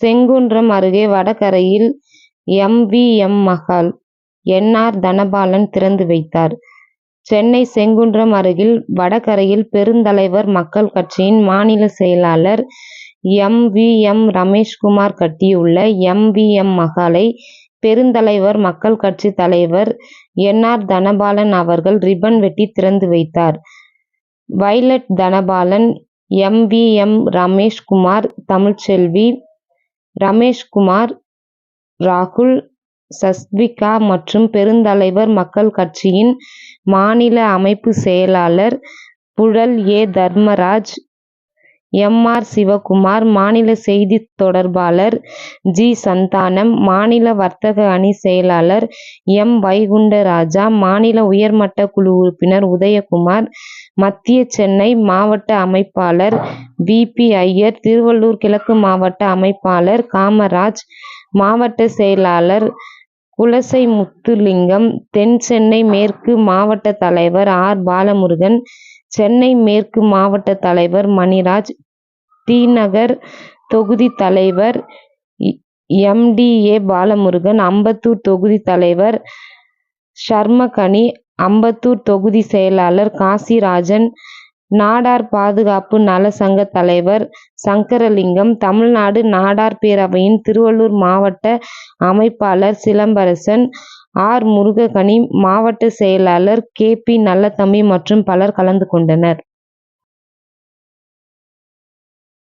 செங்குன்றம் அருகே வடகரையில் M. V. M. Mahal N. R. Dhanapalan திறந்து வைத்தார். சென்னை செங்குன்றம் அருகில் வடகரையில் பெருந்தலைவர் மக்கள் கட்சியின் மாநில செயலாளர் எம். வி. எம். ரமேஷ்குமார் கட்டியுள்ள எம். வி. எம். மகாலை பெருந்தலைவர் மக்கள் கட்சி தலைவர் என். ஆர். தனபாலன் அவர்கள் ரிப்பன் வெட்டி திறந்து வைத்தார். Violet Dhanapalan M. V. M. Rameshkumar Tamilselvi Rameshkumar ராகுல் சஸ்விகா மற்றும் பெருந்தலைவர் மக்கள் கட்சியின் மாநில அமைப்பு செயலாளர் Puzhal A. Dharmaraj M. R. Sivakumar மாநில செய்தி தொடர்பாளர் ஜி. சந்தானம் மாநில வர்த்தக அணி செயலாளர் எம். வைகுண்டராஜா மாநில உயர்மட்ட குழு உறுப்பினர் உதயகுமார் மத்திய சென்னை மாவட்ட அமைப்பாளர் வி. பி. ஐயர் திருவள்ளூர் கிழக்கு மாவட்ட அமைப்பாளர் காமராஜ் மாவட்ட செயலாளர் குலசைமுத்துலிங்கம் தென் சென்னை மேற்கு மாவட்ட தலைவர் ஆர். பாலமுருகன் சென்னை மேற்கு மாவட்ட தலைவர் மணிராஜ் திநகர் தொகுதி தலைவர் M. D. A. Balamurugan Ambattur தொகுதி தலைவர் சர்மகனி அம்பத்தூர் தொகுதி செயலாளர் காசிராஜன் நாடார் பாதுகாப்பு நல சங்க தலைவர் சங்கரலிங்கம் தமிழ்நாடு நாடார் பேரவையின் திருவள்ளூர் மாவட்ட அமைப்பாளர் சிலம்பரசன் ஆர். முருககனி மாவட்ட செயலாளர் கே. பி. நல்லதம்பி மற்றும் பலர் கலந்து கொண்டனர்.